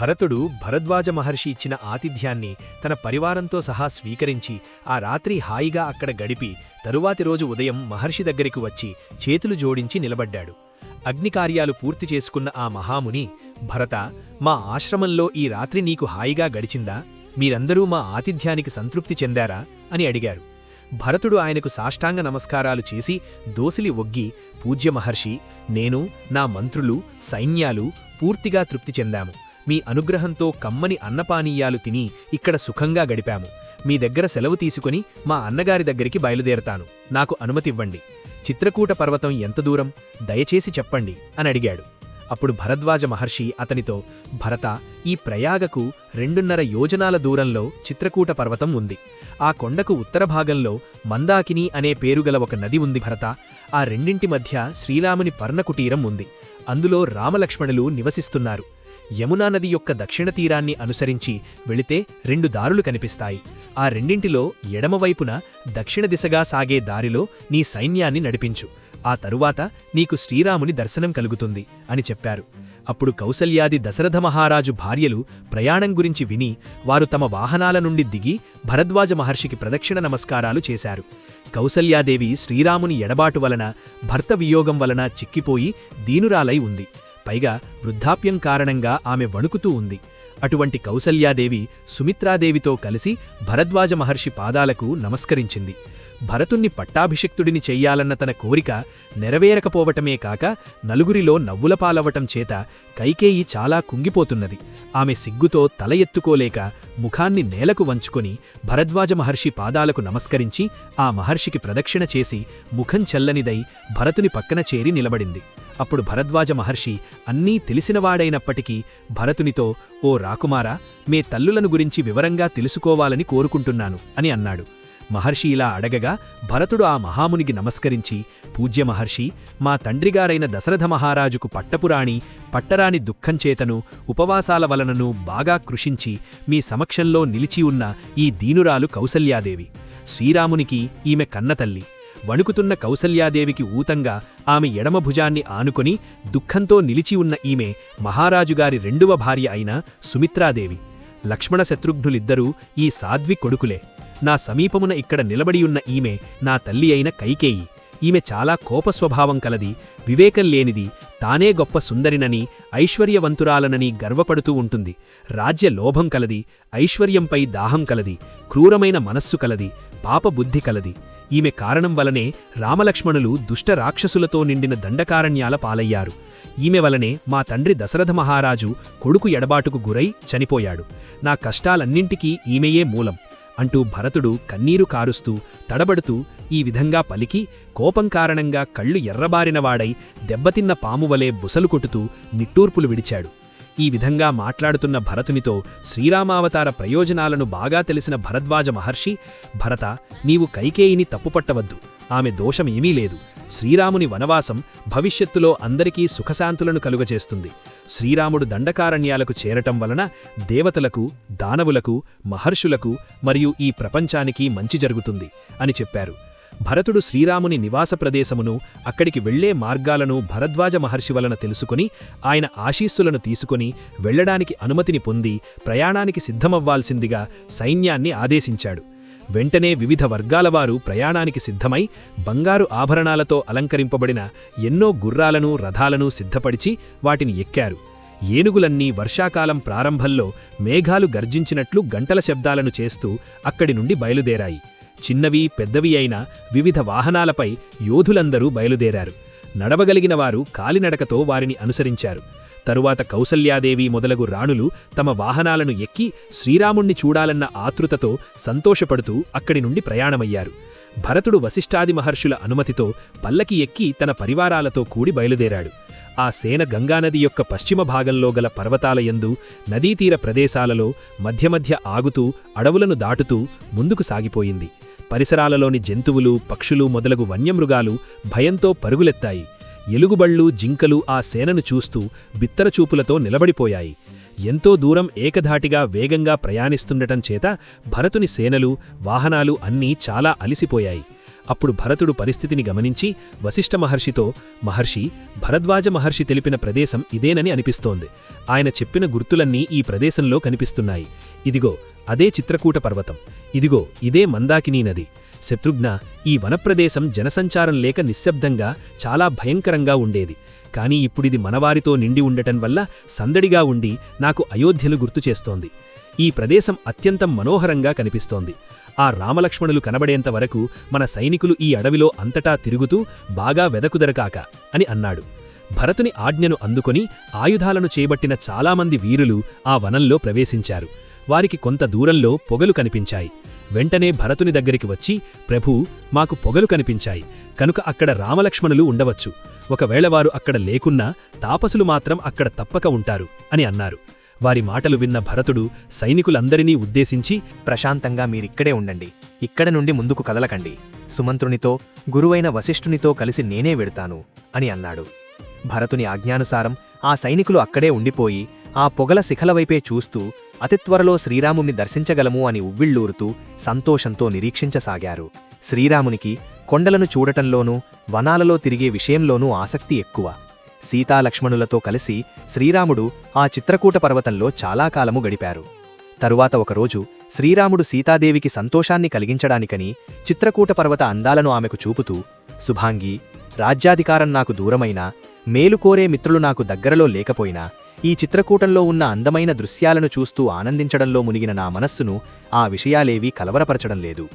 భరతుడు భరద్వాజ మహర్షి ఇచ్చిన ఆతిథ్యాన్ని తన పరివారంతో సహా స్వీకరించి ఆ రాత్రి హాయిగా అక్కడ గడిపి తరువాతి రోజు ఉదయం మహర్షి దగ్గరికి వచ్చి చేతులు జోడించి నిలబడ్డాడు. అగ్నికార్యాలు పూర్తి చేసుకున్న ఆ మహాముని భరత మా ఆశ్రమంలో ఈ రాత్రి నీకు హాయిగా గడిచిందా? మీరందరూ మా ఆతిథ్యానికి సంతృప్తి చెందారా? అని అడిగారు. భరతుడు ఆయనకు సాష్టాంగ నమస్కారాలు చేసి దోసిలి ఒగ్గి పూజ్య మహర్షి నేను నా మంత్రులు సైన్యాలు పూర్తిగా తృప్తి చెందాము. మీ అనుగ్రహంతో కమ్మని అన్నపానీయాలు తిని ఇక్కడ సుఖంగా గడిపాము. మీ దగ్గర సెలవు తీసుకుని మా అన్నగారి దగ్గరికి బయలుదేరతాను. నాకు అనుమతివ్వండి. చిత్రకూట పర్వతం ఎంత దూరం? దయచేసి చెప్పండి అని అడిగాడు. అప్పుడు భరద్వాజ మహర్షి అతనితో భరత ఈ ప్రయాగకు రెండున్నర యోజనాల దూరంలో చిత్రకూట పర్వతం ఉంది. ఆ కొండకు ఉత్తర భాగంలో మందాకిని అనే పేరుగల ఒక నది ఉంది భరత. ఆ రెండింటి మధ్య శ్రీరాముని పర్ణకుటీరం ఉంది. అందులో రామలక్ష్మణులు నివసిస్తున్నారు. యమునా నది యొక్క దక్షిణ తీరాన్ని అనుసరించి వెళితే రెండు దారులు కనిపిస్తాయి. ఆ రెండింటిలో ఎడమవైపున దక్షిణ దిశగా సాగే దారిలో నీ సైన్యాన్ని నడిపించు. ఆ తరువాత నీకు శ్రీరాముని దర్శనం కలుగుతుంది అని చెప్పారు. అప్పుడు కౌసల్యాది దశరథ మహారాజు భార్యలు ప్రయాణం గురించి విని వారు తమ వాహనాల నుండి దిగి భరద్వాజ మహర్షికి ప్రదక్షిణ నమస్కారాలు చేశారు. కౌసల్యాదేవి శ్రీరాముని ఎడబాటు వలన భర్త వియోగం వలన చిక్కిపోయి దీనురాలై ఉంది. పైగా వృద్ధాప్యం కారణంగా ఆమె వణుకుతూ ఉంది. అటువంటి కౌసల్యాదేవి సుమిత్రాదేవితో కలిసి భరద్వాజ మహర్షి పాదాలకు నమస్కరించింది. భరతుణ్ణి పట్టాభిషిక్తుడిని చెయ్యాలన్న తన కోరిక నెరవేరకపోవటమే కాక నలుగురిలో నవ్వులపాలవటం చేత కైకేయి చాలా కుంగిపోతున్నది. ఆమె సిగ్గుతో తల ఎత్తుకోలేక ముఖాన్ని నేలకు వంచుకొని భరద్వాజ మహర్షి పాదాలకు నమస్కరించి ఆ మహర్షికి ప్రదక్షిణ చేసి ముఖం చల్లనిదై భరతుని పక్కన చేరి నిలబడింది. అప్పుడు భరద్వాజ మహర్షి అన్నీ తెలిసినవాడైనప్పటికీ భరతునితో ఓ రాకుమారా మే తల్లులను గురించి వివరంగా తెలుసుకోవాలని కోరుకుంటున్నాను అని అన్నాడు. మహర్షి ఇలా అడగగా భరతుడు ఆ మహామునికి నమస్కరించి పూజ్య మహర్షి మా తండ్రిగారైన దశరథ మహారాజుకు పట్టపురాణి పట్టరాని దుఃఖంచేతను ఉపవాసాల వలనను బాగా కృషించి మీ సమక్షంలో నిలిచి ఉన్న ఈ దీనురాలు కౌసల్యాదేవి. శ్రీరామునికి ఈమె కన్నతల్లి. వణుకుతున్న కౌసల్యాదేవికి ఊతంగా ఆమె ఎడమ భుజాన్ని ఆనుకొని దుఃఖంతో నిలిచి ఉన్న ఈమె మహారాజుగారి రెండవ భార్య అయిన సుమిత్రాదేవి. లక్ష్మణ శత్రుఘ్నులిద్దరూ ఈ సాధ్వి కొడుకులే. నా సమీపమున ఇక్కడ నిలబడియున్న ఈమె నా తల్లి అయిన కైకేయి. ఈమె చాలా కోపస్వభావం కలది వివేకం లేనిది తానే గొప్ప సుందరినని ఐశ్వర్యవంతురాలనని గర్వపడుతూ ఉంటుంది. రాజ్య లోభం కలది ఐశ్వర్యంపై దాహం కలది క్రూరమైన మనస్సు కలది పాపబుద్ధి కలది. ఈమె కారణం వలనే రామలక్ష్మణులు దుష్ట రాక్షసులతో నిండిన దండకారణ్యాల పాలయ్యారు. ఈమె వలనే మా తండ్రి దశరథ మహారాజు కొడుకు ఎడబాటుకు గురై చనిపోయాడు. నా కష్టాలన్నింటికీ ఈమెయే మూలం. అంటూ భరతుడు కన్నీరు కారుస్తూ తడబడుతూ ఈ విధంగా పలికి కోపం కారణంగా కళ్ళు ఎర్రబారినవాడై దెబ్బతిన్న పామువలే బుసలు కొట్టుతూ నిట్టూర్పులు విడిచాడు. ఈ విధంగా మాట్లాడుతున్న భరతునితో శ్రీరామావతార ప్రయోజనాలను బాగా తెలిసిన భరద్వాజ మహర్షి భరత నీవు కైకేయిని తప్పుపట్టవద్దు. ఆమె దోషమేమీ లేదు. శ్రీరాముని వనవాసం భవిష్యత్తులో అందరికీ సుఖశాంతులను కలుగజేస్తుంది. శ్రీరాముడు దండకారణ్యాలకు చేరటం వలన దేవతలకు దానవులకు మహర్షులకు మరియు ఈ ప్రపంచానికి మంచి జరుగుతుంది అని చెప్పారు. భరతుడు శ్రీరాముని నివాస ప్రదేశమును అక్కడికి వెళ్ళే మార్గాలను భరద్వాజ మహర్షి వలన తెలుసుకుని ఆయన ఆశీస్సులను తీసుకుని వెళ్ళడానికి అనుమతిని పొంది ప్రయాణానికి సిద్ధమవ్వాల్సిందిగా సైన్యాన్ని ఆదేశించాడు. వెంటనే వివిధ వర్గాలవారు ప్రయాణానికి సిద్ధమై బంగారు ఆభరణాలతో అలంకరింపబడిన ఎన్నో గుర్రాలను రథాలను సిద్ధపడిచి వాటిని ఎక్కారు. ఏనుగులన్నీ వర్షాకాలం ప్రారంభంలో మేఘాలు గర్జించినట్లు గంటల శబ్దాలను చేస్తూ అక్కడి నుండి బయలుదేరాయి. చిన్నవి పెద్దవి అయిన వివిధ వాహనాలపై యోధులందరూ బయలుదేరారు. నడవగలిగిన వారు కాలినడకతో వారిని అనుసరించారు. తరువాత కౌసల్యాదేవి మొదలగు రాణులు తమ వాహనాలను ఎక్కి శ్రీరాముణ్ణి చూడాలన్న ఆతృతతో సంతోషపడుతూ అక్కడి నుండి ప్రయాణమయ్యారు. భరతుడు వశిష్ఠాది మహర్షుల అనుమతితో పల్లకి ఎక్కి తన పరివారాలతో కూడి బయలుదేరాడు. ఆ సేన గంగానది యొక్క పశ్చిమ భాగంలో గల పర్వతాలయందు నదీతీర ప్రదేశాలలో మధ్య మధ్య ఆగుతూ అడవులను దాటుతూ ముందుకు సాగిపోయింది. పరిసరాలలోని జంతువులు పక్షులు మొదలగు వన్యమృగాలు భయంతో పరుగులెత్తాయి. ఎలుగుబళ్ళు జింకలు ఆ సేనను చూస్తూ బిత్తరచూపులతో నిలబడిపోయాయి. ఎంతో దూరం ఏకధాటిగా వేగంగా ప్రయాణిస్తుండటం చేత భరతుని సేనలు వాహనాలు అన్నీ చాలా అలిసిపోయాయి. అప్పుడు భరతుడు పరిస్థితిని గమనించి వశిష్ఠ మహర్షితో మహర్షి భరద్వాజ మహర్షి తెలిపిన ప్రదేశం ఇదేనని అనిపిస్తోంది. ఆయన చెప్పిన గుర్తులన్నీ ఈ ప్రదేశంలో కనిపిస్తున్నాయి. ఇదిగో అదే చిత్రకూట పర్వతం. ఇదిగో ఇదే మందాకినీ నది. శత్రుఘ్న ఈ వనప్రదేశం జనసంచారం లేక నిశ్శబ్దంగా చాలా భయంకరంగా ఉండేది. కాని ఇప్పుడిది మనవారితో నిండి ఉండటం వల్ల సందడిగా ఉండి నాకు అయోధ్యను గుర్తు చేస్తోంది. ఈ ప్రదేశం అత్యంతం మనోహరంగా కనిపిస్తోంది. ఆ రామలక్ష్మణులు కనబడేంత వరకు మన సైనికులు ఈ అడవిలో అంతటా తిరుగుతూ బాగా వెదకుదరకాక అని అన్నాడు. భరతుని ఆజ్ఞను అందుకొని ఆయుధాలను చేబట్టిన చాలామంది వీరులు ఆ వనంలో ప్రవేశించారు. వారికి కొంత దూరంలో పొగలు కనిపించాయి. వెంటనే భరతుని దగ్గరికి వచ్చి ప్రభూ మాకు పొగలు కనిపించాయి. కనుక అక్కడ రామలక్ష్మణులు ఉండవచ్చు. ఒకవేళ వారు అక్కడ లేకున్నా తాపసులు మాత్రం అక్కడ తప్పక ఉంటారు అని అన్నారు. వారి మాటలు విన్న భరతుడు సైనికులందరినీ ఉద్దేశించి ప్రశాంతంగా మీరిక్కడే ఉండండి. ఇక్కడ నుండి ముందుకు కదలకండి. సుమంత్రునితో గురువైన వశిష్ఠునితో కలిసి నేనే వెడతాను అని అన్నాడు. భరతుని ఆజ్ఞానుసారం ఆ సైనికులు అక్కడే ఉండిపోయి ఆ పొగల శిఖలవైపే చూస్తూ అతి త్వరలో శ్రీరాముణ్ణి దర్శించగలము అని ఉవ్విళ్ళూరుతూ సంతోషంతో నిరీక్షించసాగారు. శ్రీరామునికి కొండలను చూడటంలోనూ వనాలలో తిరిగే విషయంలోనూ ఆసక్తి ఎక్కువ. సీతాలక్ష్మణులతో కలిసి శ్రీరాముడు ఆ చిత్రకూట పర్వతంలో చాలా కాలము గడిపారు. తరువాత ఒకరోజు శ్రీరాముడు సీతాదేవికి సంతోషాన్ని కలిగించడానికని చిత్రకూట పర్వత అందాలను ఆమెకు చూపుతూ శుభాంగి రాజ్యాధికారం నాకు దూరమైనా మేలుకోరే మిత్రులు నాకు దగ్గరలో లేకపోయినా ఈ చిత్రకూటంలో ఉన్న అందమైన దృశ్యాలను చూస్తూ ఆనందించడంలో మునిగిన నా మనస్సును ఆ విషయాలేవీ కలవరపరచడం లేదు.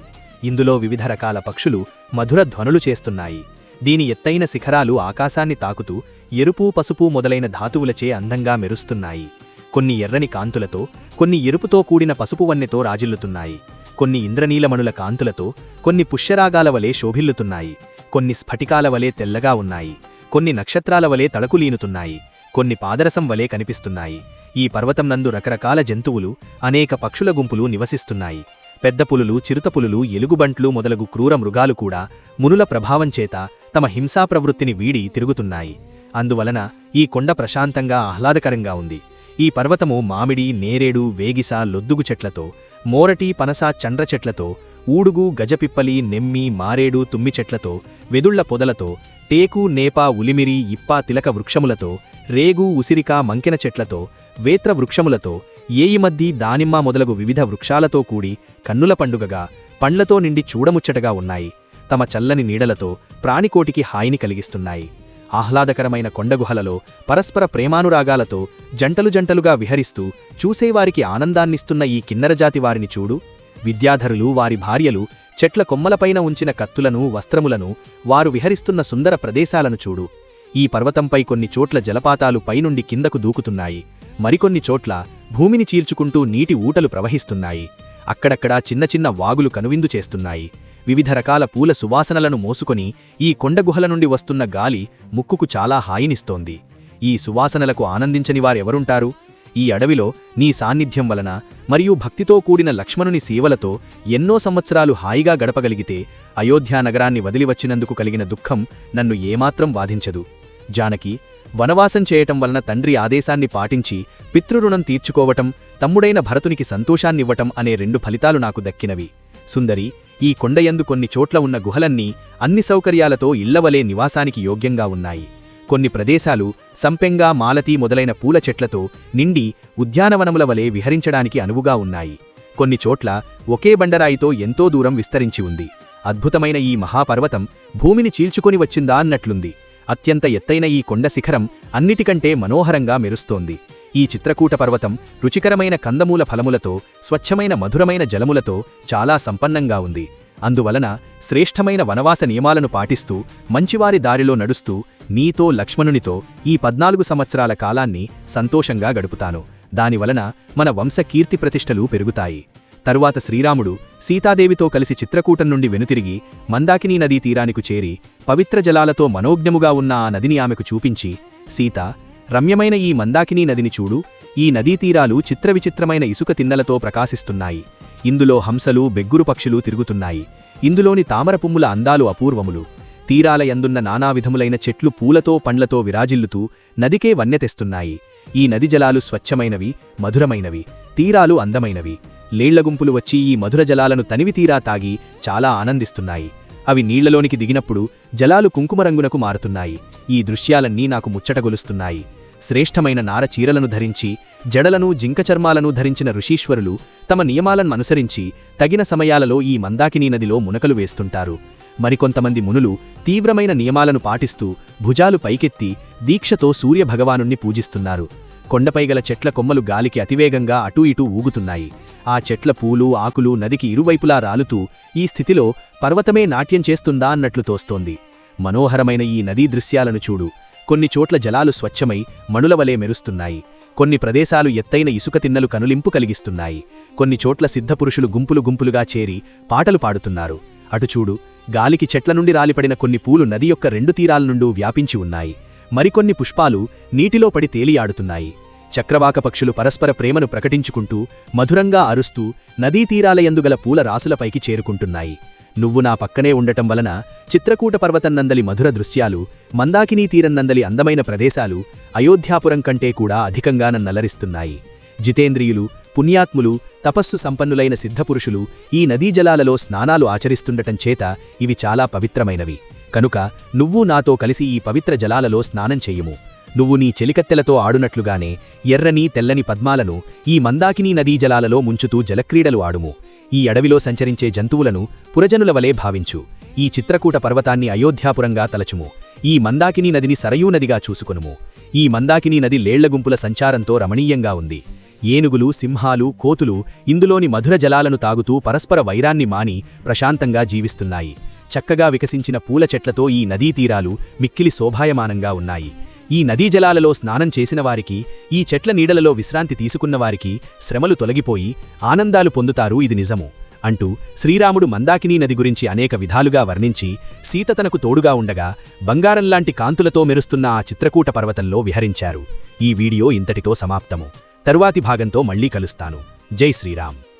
ఇందులో వివిధ రకాల పక్షులు మధుర ధ్వనులు చేస్తున్నాయి. దీని ఎత్తైన శిఖరాలు ఆకాశాన్ని తాకుతూ ఎరుపు పసుపు మొదలైన ధాతువులచే అందంగా మెరుస్తున్నాయి. కొన్ని ఎర్రని కాంతులతో కొన్ని ఎరుపుతో కూడిన పసుపు వన్నెతో రాజిల్లుతున్నాయి. కొన్ని ఇంద్రనీలమణుల కాంతులతో కొన్ని పుష్యరాగాల వలె శోభిల్లుతున్నాయి. కొన్ని స్ఫటికాల వలె తెల్లగా ఉన్నాయి. కొన్ని నక్షత్రాల వలె తడకులీనుతున్నాయి కొన్ని పాదరసం వలె కనిపిస్తున్నాయి. ఈ పర్వతం నందు రకరకాల జంతువులు అనేక పక్షుల గుంపులు నివసిస్తున్నాయి. పెద్ద పులులు చిరుతపులులు ఎలుగుబంట్లు మొదలగు క్రూర మృగాలు కూడా మునుల ప్రభావం చేత తమ హింసా ప్రవృత్తిని వీడి తిరుగుతున్నాయి. అందువలన ఈ కొండ ప్రశాంతంగా ఆహ్లాదకరంగా ఉంది. ఈ పర్వతము మామిడి నేరేడు వేగిస లొద్దుగు చెట్లతో మోరటి పనస చండ్ర చెట్లతో ఊడుగు గజపిప్పలి నెమ్మి మారేడు తుమ్మి చెట్లతో వెదుళ్ళ పొదలతో టేకు నేపా ఉలిమిరి ఇప్ప తిలక వృక్షములతో రేగు ఉసిరిక మంకెన చెట్లతో వేత్ర వృక్షములతో ఏయిమద్ది దానిమ్మ మొదలగు వివిధ వృక్షాలతో కూడి కన్నుల పండుగగా పండ్లతో నిండి చూడముచ్చటగా ఉన్నాయి. తమ చల్లని నీడలతో ప్రాణికోటికి హాయిని కలిగిస్తున్నాయి. ఆహ్లాదకరమైన కొండగుహలలో పరస్పర ప్రేమానురాగాలతో జంటలు జంటలుగా విహరిస్తూ చూసేవారికి ఆనందాన్నిస్తున్న ఈ కిన్నరజాతి వారిని చూడు. విద్యాధరులు వారి భార్యలు చెట్ల కొమ్మలపైన ఉంచిన కత్తులను వస్త్రములను వారు విహరిస్తున్న సుందర ప్రదేశాలను చూడు. ఈ పర్వతంపై కొన్ని చోట్ల జలపాతాలు పైనుండి కిందకు దూకుతున్నాయి. మరికొన్ని చోట్ల భూమిని చీల్చుకుంటూ నీటి ఊటలు ప్రవహిస్తున్నాయి. అక్కడక్కడా చిన్న చిన్న వాగులు కనువిందు చేస్తున్నాయి. వివిధ రకాల పూల సువాసనలను మోసుకొని ఈ కొండగుహల నుండి వస్తున్న గాలి ముక్కుకు చాలా హాయినిస్తోంది. ఈ సువాసనలకు ఆనందించని వారెవరుంటారు? ఈ అడవిలో నీ సాన్నిధ్యం వలన మరియు భక్తితో కూడిన లక్ష్మణుని సేవలతో ఎన్నో సంవత్సరాలు హాయిగా గడపగలిగితే అయోధ్యానగరాన్ని వదిలివచ్చినందుకు కలిగిన దుఃఖం నన్ను ఏమాత్రం బాధించదు. జానకి వనవాసం చేయటం వలన తండ్రి ఆదేశాన్ని పాటించి పితృరుణం తీర్చుకోవటం తమ్ముడైన భరతునికి సంతోషాన్నివ్వటం అనే రెండు ఫలితాలు నాకు దక్కినవి. సుందరి ఈ కొండయందు కొన్ని చోట్ల ఉన్న గుహలన్నీ అన్ని సౌకర్యాలతో ఇళ్ళవలే నివాసానికి యోగ్యంగా ఉన్నాయి. కొన్ని ప్రదేశాలు సంపెంగా మాలతీ మొదలైన పూల చెట్లతో నిండి ఉద్యానవనముల వలె విహరించడానికి అనువుగా ఉన్నాయి. కొన్ని చోట్ల ఒకే బండరాయితో ఎంతో దూరం విస్తరించి ఉంది. అద్భుతమైన ఈ మహాపర్వతం భూమిని చీల్చుకొని వచ్చిందా అన్నట్లుంది. అత్యంత ఎత్తైన ఈ కొండ శిఖరం అన్నిటికంటే మనోహరంగా మెరుస్తోంది. ఈ చిత్రకూట పర్వతం రుచికరమైన కందమూల ఫలములతో స్వచ్ఛమైన మధురమైన జలములతో చాలా సంపన్నంగా ఉంది. అందువలన శ్రేష్టమైన వనవాస నియమాలను పాటిస్తూ మంచివారి దారిలో నడుస్తూ నీతో లక్ష్మణునితో ఈ పద్నాలుగు సంవత్సరాల కాలాన్ని సంతోషంగా గడుపుతాను. దానివలన మన వంశ కీర్తి ప్రతిష్టలు పెరుగుతాయి. తరువాత శ్రీరాముడు సీతాదేవితో కలిసి చిత్రకూటం నుండి వెనుతిరిగి మందాకినీ నదీ తీరానికి చేరి పవిత్ర జలాలతో మనోజ్ఞముగా ఉన్న ఆ నదిని ఆమెకు చూపించి సీత రమ్యమైన ఈ మందాకినీ నదిని చూడు. ఈ నదీతీరాలు చిత్రవిచిత్రమైన ఇసుక తిన్నలతో ప్రకాశిస్తున్నాయి. ఇందులో హంసలు బెగ్గురు పక్షులు తిరుగుతున్నాయి. ఇందులోని తామరపుమ్ముల అందాలు అపూర్వములు. తీరాల యందున్న నానావిధములైన చెట్లు పూలతో పండ్లతో విరాజిల్లుతూ నదికే వన్యతెస్తున్నాయి ఈ నది జలాలు స్వచ్ఛమైనవి మధురమైనవి తీరాలు అందమైనవి. లేళ్ళగుంపులు వచ్చి ఈ మధుర జలాలను తనివి తీరా తాగి చాలా ఆనందిస్తున్నాయి. అవి నీళ్ళలోనికి దిగినప్పుడు జలాలు కుంకుమ రంగునకు మారుతున్నాయి. ఈ దృశ్యాలన్నీ నాకు ముచ్చటగొలుస్తున్నాయి. శ్రేష్టమైన నార చీరలను ధరించి జడలను జింకచర్మాలను ధరించిన ఋషీశ్వరులు తమ నియమాలను అనుసరించి తగిన సమయాలలో ఈ మందాకినీ నదిలో మునకలు వేస్తుంటారు. మరికొంతమంది మునులు తీవ్రమైన నియమాలను పాటిస్తూ భుజాలు పైకెత్తి దీక్షతో సూర్యభగవానుణ్ణి పూజిస్తున్నారు. కొండపైగల చెట్ల కొమ్మలు గాలికి అతివేగంగా అటూ ఇటూ ఊగుతున్నాయి. ఆ చెట్ల పూలు ఆకులు నదికి ఇరువైపులా రాలుతూ ఈ స్థితిలో పర్వతమే నాట్యం చేస్తుందా అన్నట్లు తోస్తోంది. మనోహరమైన ఈ నదీ దృశ్యాలను చూడు. కొన్ని చోట్ల జలాలు స్వచ్ఛమై మణులవలే మెరుస్తున్నాయి. కొన్ని ప్రదేశాలు ఎత్తైన ఇసుక తిన్నలు కనులింపు కలిగిస్తున్నాయి. కొన్ని చోట్ల సిద్ధపురుషులు గుంపులు గుంపులుగా చేరి పాటలు పాడుతున్నారు. అటు చూడు గాలికి చెట్ల నుండి రాలిపడిన కొన్ని పూలు నది యొక్క రెండు తీరాల నుండి వ్యాపించి ఉన్నాయి. మరికొన్ని పుష్పాలు నీటిలో పడి తేలియాడుతున్నాయి. చక్రవాక పక్షులు పరస్పర ప్రేమను ప్రకటించుకుంటూ మధురంగా అరుస్తూ నదీ తీరాలయందుగల పూల రాసులపైకి చేరుకుంటున్నాయి. నువ్వు నా పక్కనే ఉండటం వలన చిత్రకూట పర్వతన్నందలి మధుర దృశ్యాలు మందాకినీ తీరన్నందలి అందమైన ప్రదేశాలు అయోధ్యాపురం కంటే కూడా అధికంగా నన్నలరిస్తున్నాయి. జితేంద్రియులు పుణ్యాత్ములు తపస్సు సంపన్నులైన సిద్ధపురుషులు ఈ నదీజలాలలో స్నానాలు ఆచరిస్తుండటం చేత ఇవి చాలా పవిత్రమైనవి. కనుక నువ్వు నాతో కలిసి ఈ పవిత్ర జలాలలో స్నానం చెయ్యము నువ్వు నీ చెలికత్తెలతో ఆడునట్లుగానే ఎర్రని తెల్లని పద్మాలను ఈ మందాకినీ నదీ జలాలలో ముంచుతూ జలక్రీడలు ఆడుము. ఈ అడవిలో సంచరించే జంతువులను పురజనుల వలె భావించు. ఈ చిత్రకూట పర్వతాన్ని అయోధ్యాపురంగా తలచుము. ఈ మందాకినీ నదిని సరయూ నదిగా చూసుకొనుము. ఈ మందాకినీ నది లేళ్ళగుంపుల సంచారంతో రమణీయంగా ఉంది. ఏనుగులు సింహాలు కోతులు ఇందులోని మధుర జలాలను తాగుతూ పరస్పర వైరాన్ని మాని ప్రశాంతంగా జీవిస్తున్నాయి. చక్కగా వికసించిన పూల చెట్లతో ఈ నదీ తీరాలు మిక్కిలి శోభాయమానంగా ఉన్నాయి. ఈ నదీ జలాలలో స్నానం చేసిన వారికి ఈ చెట్ల నీడలలో విశ్రాంతి తీసుకున్నవారికి శ్రమలు తొలగిపోయి ఆనందాలు పొందుతారు ఇది నిజము. అంటూ శ్రీరాముడు మందాకినీ నది గురించి అనేక విధాలుగా వర్ణించి సీత తనకు తోడుగా ఉండగా బంగారంలాంటి కాంతులతో మెరుస్తున్న ఆ చిత్రకూట పర్వతంలో విహరించారు. ఈ వీడియో ఇంతటితో సమాప్తము. తరువాతి భాగంతో మళ్ళీ కలుస్తాను. జై శ్రీరామ్.